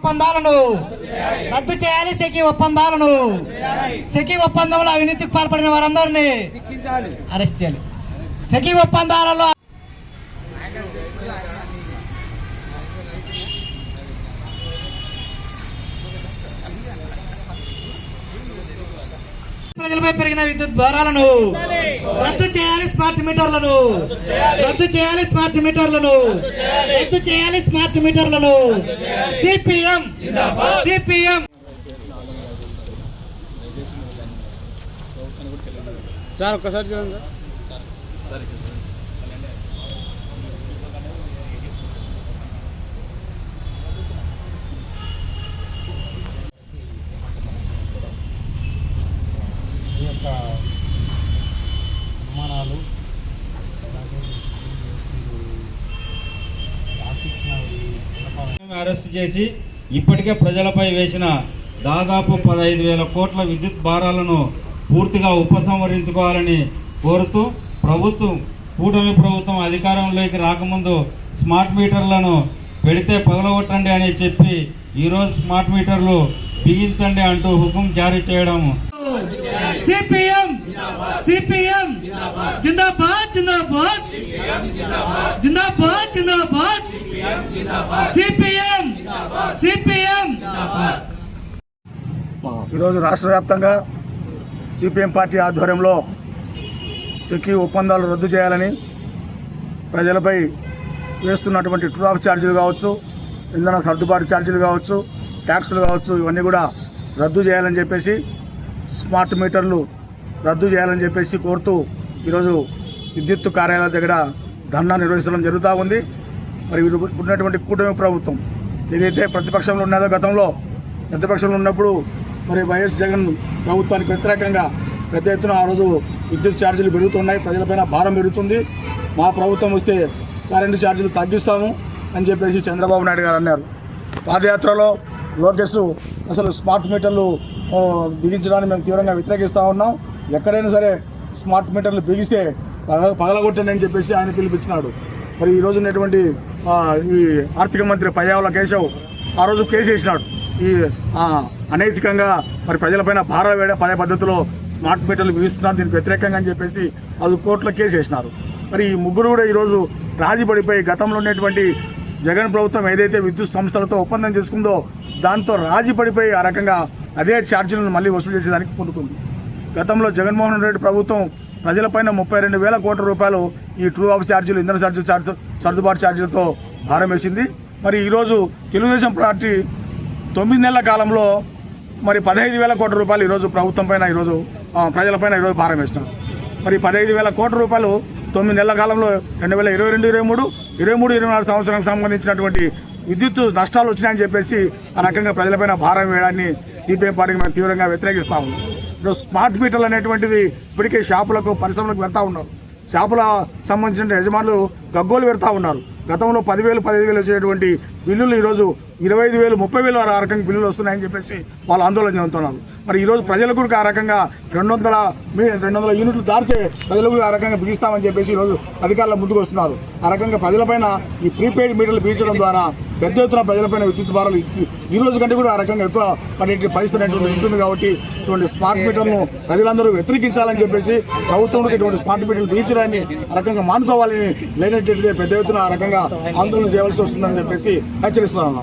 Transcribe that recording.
ఒప్పందాలను రద్దు చేయాలి సెకీ ఒప్పందాలను. సెకీ ఒప్పందంలో అవినీతికి పాల్పడిన వారందరినీ అరెస్ట్ చేయాలి. సెకీ ఒప్పందాలలో ప్రజలపై పెరిగిన విద్యుత్ భారాలను రద్దు చేయాలి స్మార్ట్ మీటర్లను. రద్దు చేయాలి స్మార్ట్ మీటర్లను. రద్దు చేయాలి స్మార్ట్ మీటర్లను. సిపిఎం. సిపిఎం. సార్ ఒక్కసారి చూడండి సార్ ఈ యొక్క అనుమానాలు అరెస్ట్ చేసి ఇప్పటికే ప్రజలపై వేసిన దాదాపు పదహైదు వేల కోట్ల విద్యుత్ భారాలను పూర్తిగా ఉపసంహరించుకోవాలని కోరుతూ ప్రభుత్వం కూటమి ప్రభుత్వం అధికారంలోకి రాకముందు స్మార్ట్ మీటర్లను పెడితే పగలగొట్టండి అని చెప్పి ఈరోజు స్మార్ట్ మీటర్లు బిగించండి అంటూ హుకుం జారీ చేయడం సిపిఎం సిపిఎం జిందాబాద్. జిందాబాద్ సిపిఎం సిపిఎం ఈరోజు రాష్ట్ర వ్యాప్తంగా సిపిఎం పార్టీ ఆధ్వర్యంలో సెక్యూ ఒప్పందాలు రద్దు చేయాలని ప్రజలపై వేస్తున్నటువంటి ట్రూ ఆఫ్ ఛార్జీలు కావచ్చు ఇంధన సర్దుబాటు ఛార్జీలు కావచ్చు ట్యాక్సులు కావచ్చు ఇవన్నీ కూడా రద్దు చేయాలని చెప్పేసి స్మార్ట్ మీటర్లు రద్దు చేయాలని చెప్పేసి కోరుతూ ఈరోజు విద్యుత్ కార్యాలయాల దగ్గర ధర్నా నిర్వహించడం జరుగుతూ ఉంది. మరి ఉన్నటువంటి కూటమి ప్రభుత్వం ఏదైతే ప్రతిపక్షంలో ఉన్నదో గతంలో ప్రతిపక్షంలో ఉన్నప్పుడు మరి వైఎస్ జగన్ ప్రభుత్వానికి వ్యతిరేకంగా పెద్ద ఎత్తున ఆ రోజు విద్యుత్ ఛార్జీలు పెరుగుతున్నాయి. ప్రజలపైన భారం పెరుగుతుంది. మా ప్రభుత్వం వస్తే కరెంటు ఛార్జీలు తగ్గిస్తాము అని చెప్పేసి చంద్రబాబు నాయుడు గారు అన్నారు. పాదయాత్రలో లోకేష్ అసలు స్మార్ట్ మీటర్లు బిగించడానికి బిగించడాన్ని మేము తీవ్రంగా వ్యతిరేకిస్తూ ఉన్నాం. ఎక్కడైనా సరే స్మార్ట్ మీటర్లు బిగిస్తే పగలగొట్టండి అని చెప్పేసి ఆయన పిలిపించినాడు. మరి ఈ ఉన్నటువంటి ఈ ఆర్థిక మంత్రి పయ్యావుల కేశవ్ ఆ రోజు కేసు వేసినాడు. ఈ అనైతికంగా మరి ప్రజలపైన భారం వేడ పడే పద్ధతిలో స్మార్ట్ మీటర్లు బిగిస్తున్నారు దీనికి వ్యతిరేకంగా అని చెప్పేసి అది కోర్టులో కేసు వేసినారు. మరి ఈ ముగ్గురు కూడా ఈరోజు రాజీ పడిపోయి గతంలో ఉన్నటువంటి జగన్ ప్రభుత్వం ఏదైతే విద్యుత్ సంస్థలతో ఒప్పందం చేసుకుందో దాంతో రాజీ పడిపోయి ఆ రకంగా అదే ఛార్జీలను మళ్ళీ వసూలు చేసేదానికి పొందుతుంది గతంలో జగన్మోహన్ రెడ్డి ప్రభుత్వం ప్రజలపైన ముప్పై రెండు వేల కోట్ల రూపాయలు ఈ ట్రూ ఆఫ్ ఛార్జీలు ఇంధన ఛార్జీలు ఛార్జ్ సర్దుబాటు ఛార్జీలతో భారం వేసింది మరి ఈరోజు తెలుగుదేశం పార్టీ తొమ్మిది నెలల కాలంలో మరి పదహైదు వేల కోట్ల రూపాయలు ఈరోజు ప్రభుత్వం పైన ఈరోజు ప్రజలపైన ఈరోజు భారం వేసినారు మరి పదహైదు వేల కోట్ల రూపాయలు తొమ్మిది నెలల కాలంలో రెండు వేల ఇరవై రెండు ఇరవై మూడు ఇరవై మూడు ఇరవై నాలుగు సంవత్సరానికి సంబంధించినటువంటి విద్యుత్ నష్టాలు వచ్చినాయని చెప్పేసి ఆ రకంగా ప్రజలపైన భారం వేయడాన్ని సిపిఎం పార్టీకి మేము తీవ్రంగా వ్యతిరేకిస్తా ఉన్నాం. స్మార్ట్ మీటర్లు అనేటువంటిది ఇప్పటికే షాపులకు పరిశ్రమలకు పెడతా ఉన్నారు. షాపుల సంబంధించిన యజమానులు గగ్గోలు పెడతా ఉన్నారు. గతంలో పదివేలు పదిహేను వేలు వచ్చేటువంటి బిల్లులు ఈరోజు ఇరవై ఐదు వేలు ముప్పై వేలు ఆ రకంగా బిల్లులు వస్తున్నాయని చెప్పేసి వాళ్ళు ఆందోళన చెందుతున్నారు. మరి ఈరోజు ప్రజలకు కూడా ఆ రకంగా రెండు వందల మీ రెండు వందల యూనిట్లు దాటితే ప్రజలకు ఆ రకంగా బిగిస్తామని చెప్పేసి ఈరోజు అధికారులు ముందుకు వస్తున్నారు. ఆ రకంగా ప్రజలపైన ఈ ప్రీపెయిడ్ మీటర్లు బిగించడం ద్వారా పెద్ద ఎత్తున ప్రజలపైన విద్యుత్ భారాలు ఈ- రోజు కంటే కూడా ఆ రకంగా ఎక్కువ పడే పరిస్థితి ఉంటుంది కాబట్టి ఇటువంటి స్మార్ట్ మీటర్లను ప్రజలందరూ వ్యతిరేకించాలని చెప్పేసి ప్రభుత్వంలో ఇటువంటి స్మార్ట్ మీటర్లు తీర్చడాన్ని ఆ రకంగా మానుకోవాలని లేనట్లయితే పెద్ద ఎత్తున ఆ రకంగా ఆందోళన చేయవలసి వస్తుందని చెప్పేసి హెచ్చరిస్తున్నాను.